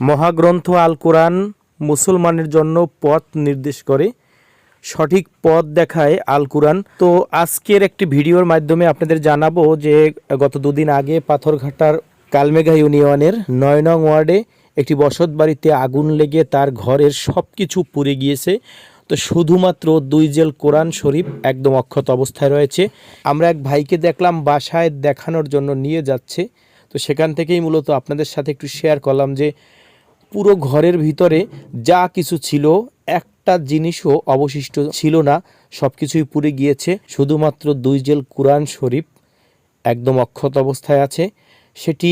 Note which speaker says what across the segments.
Speaker 1: মহাগ্রন্থ আল কোরআন মুসলমানের জন্য পথ নির্দেশ করে, সঠিক পথ দেখায় আল কোরআন তো আজকের একটি ভিডিওর মাধ্যমে আপনাদের জানাব যে গত দুদিন আগে পাথরঘাটার কালমেঘা ইউনিয়নের নয় নং ওয়ার্ডে একটি বসত বাড়িতে আগুন লেগে তার ঘরের সব কিছু পুড়ে গিয়েছে। তো শুধুমাত্র দুই জেল কোরআন শরীফ একদম অক্ষত অবস্থায় রয়েছে। আমরা এক ভাইকে দেখলাম, বাসায় দেখানোর জন্য নিয়ে যাচ্ছে। তো সেখান থেকেই মূলত আপনাদের সাথে একটু শেয়ার করলাম যে পুরো ঘরের ভিতরে যা কিছু ছিল, একটা জিনিসও অবশিষ্ট ছিল না। সব কিছুই পুড়ে গিয়েছে। শুধুমাত্র দুই জেল কোরআন শরীফ একদম অক্ষত অবস্থায় আছে। সেটি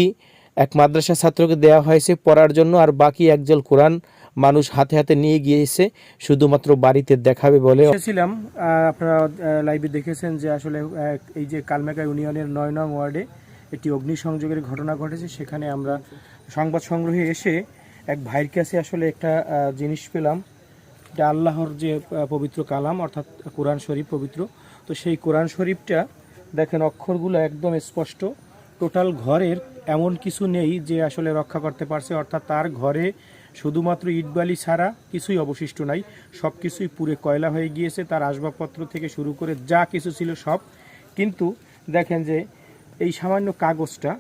Speaker 1: এক মাদ্রাসা ছাত্রকে দেওয়া হয়েছে পড়ার জন্য আর বাকি এক একজল কোরআন মানুষ হাতে হাতে নিয়ে গিয়েছে। শুধুমাত্র বাড়িতে দেখাবে বলে
Speaker 2: এসেছিলাম আপনারা লাইভে দেখেছেন যে আসলে এই যে কালমেকা ইউনিয়নের নয় নং ওয়ার্ডে একটি অগ্নিসংযোগের ঘটনা ঘটেছে। সেখানে আমরা সংবাদ সংগ্রহে এসে এক ভাইয়ের কাছে আসলে একটা জিনিস পেলাম। এটা আল্লাহর যে পবিত্র কালাম, অর্থাৎ কোরআন শরীফ পবিত্র। তো সেই কোরআন শরীফটা দেখেন, অক্ষরগুলো একদম স্পষ্ট। টোটাল ঘরের এমন কিছু নেই যে আসলে রক্ষা করতে পারছে, অর্থাৎ তার ঘরে শুধুমাত্র ইটবালি ছাড়া কিছুই অবশিষ্ট নাই। সব কিছুই পুরে কয়লা হয়ে গিয়েছে, তার আসবাবপত্র থেকে শুরু করে যা কিছু ছিল সব। কিন্তু দেখেন যে, এই সামান্য কাগজটা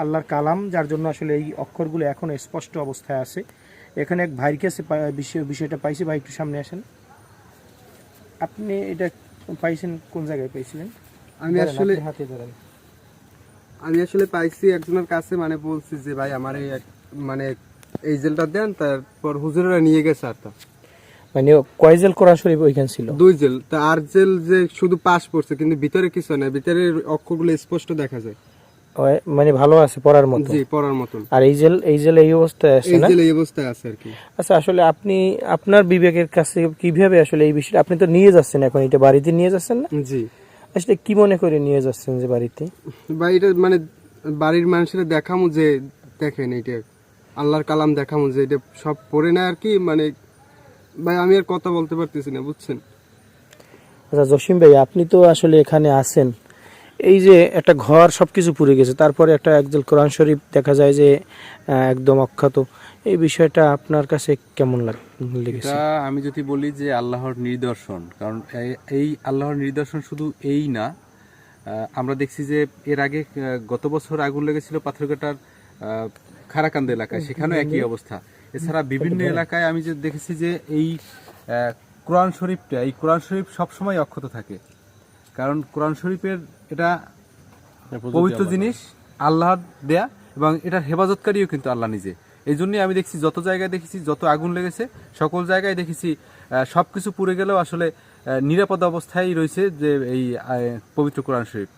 Speaker 2: আল্লাহর কালাম যার জন্য আসলে এই অক্ষরগুলো এখন স্পষ্ট অবস্থায় আছে। এখানে এক ভাইয়ের কাছে বিষয়টা পাইছি ভাই একটু সামনে আসেন। আপনি এটা পাইছেন কোন জায়গায় পাইছিলেন?
Speaker 3: আমি আসলে
Speaker 2: হাতে ধরেন।
Speaker 3: আমি আসলে পাইছি একজনের কাছে মানে বলছি যে ভাই আমার এই এক- মানে এই জেলটা দেন তারপর হুজুরেরা নিয়ে গেছে আর তা।
Speaker 1: মানে কয় জেল কোরআন শরীফ ওইখানে ছিল?
Speaker 3: দুই জেল। তা আর জেল যে শুধু পাশ পড়ছে কিন্তু ভিতরে কিছু না ভিতরে অক্ষরগুলো স্পষ্ট দেখা যায়।
Speaker 1: মানে ভালো আছে পড়ার মতো।
Speaker 3: জি পড়ার মতন।
Speaker 1: আর এই জেল এই জেল এই অবস্থায় আছে না?
Speaker 3: এই জেল এই অবস্থায় আছে আর কি।
Speaker 1: আচ্ছা আসলে আপনি আপনার বিবেকের কাছে কীভাবে আসলে এই বিষয়টা আপনি তো নিয়ে যাচ্ছেন এখন এটা বাড়িতে নিয়ে যাচ্ছেন না?
Speaker 3: জি।
Speaker 1: আসলে কি মনে করে নিয়ে যাচ্ছেন যে বাড়িতে?
Speaker 3: বা এটা মানে বাড়ির মানুষেরা দেখামু যে দেখেন এটা আল্লাহর কালাম দেখামু যে এটা সব পড়ে না আর কি মানে ভাই আমি আর কথা বলতে পারতেছি না বুঝছেন?
Speaker 1: আচ্ছা জসিম ভাই আপনি তো আসলে এখানে আছেন। এই যে একটা ঘর সব কিছু পুড়ে গেছে তারপরে একটা একদল কোরআন শরীফ দেখা যায় যে একদম অক্ষত এই বিষয়টা আপনার কাছে কেমন লাগ- লেগেছে?
Speaker 4: আমি যদি বলি যে আল্লাহর নিদর্শন কারণ এই- এই আল্লাহর নিদর্শন শুধু এই না আমরা দেখছি যে এর আগে গত বছর আগুন লেগেছিল পাথরঘাটার খারাকান্দ এলাকায় সেখানেও একই অবস্থা। এছাড়া বিভিন্ন এলাকায় আমি যে দেখেছি যে এই কোরআন শরীফটা এই কোরআন শরীফ সবসময় অক্ষত থাকে। কারণ কোরআন শরীফের এটা পবিত্র জিনিস আল্লাহর দেয়া এবং এটার হেফাজতকারীও কিন্তু আল্লাহ নিজে। এই জন্যই আমি দেখছি যত জায়গায় দেখেছি যত আগুন লেগেছে সকল জায়গায় দেখেছি সব কিছু পুড়ে গেলেও আসলে নিরাপদ অবস্থায় রয়েছে যে এই পবিত্র কোরআন শরীফ।